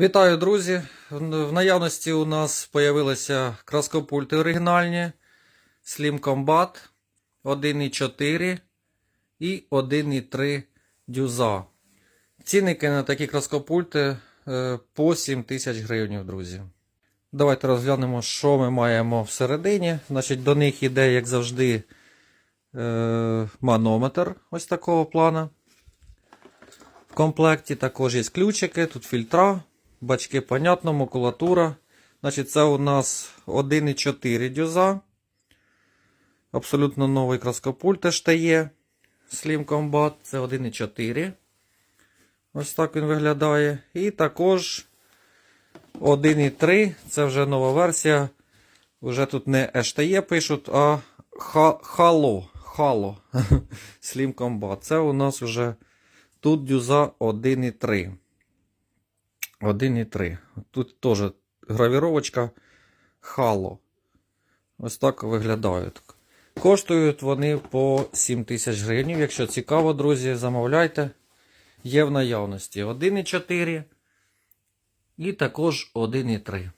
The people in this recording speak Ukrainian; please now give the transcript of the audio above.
Вітаю, друзі! В наявності у нас з'явилися краскопульти оригінальні Slim Combat 1.4 і 1.3 дюза. Цінники на такі краскопульти е, по 7 тисяч гривень, друзі. Давайте розглянемо, що ми маємо всередині. Значить, до них йде, як завжди, е, манометр ось такого плана. В комплекті також є ключики, тут фільтра, бачки, понятно, макулатура. Значить, це у нас 1,4 дюза. Абсолютно новий краскопульт теж та є. Slim Combat, це 1,4. Ось так він виглядає. І також 1,3. Це вже нова версія. Вже тут не HTE пишуть, а Halo. Halo. Slim Combat. Це у нас вже тут дюза 1,3. 1,3. Тут теж гравіровочка Halo. Ось так виглядають. Коштують вони по 7 тисяч гривень. Якщо цікаво, друзі, замовляйте. Є в наявності 1,4 і також 1,3.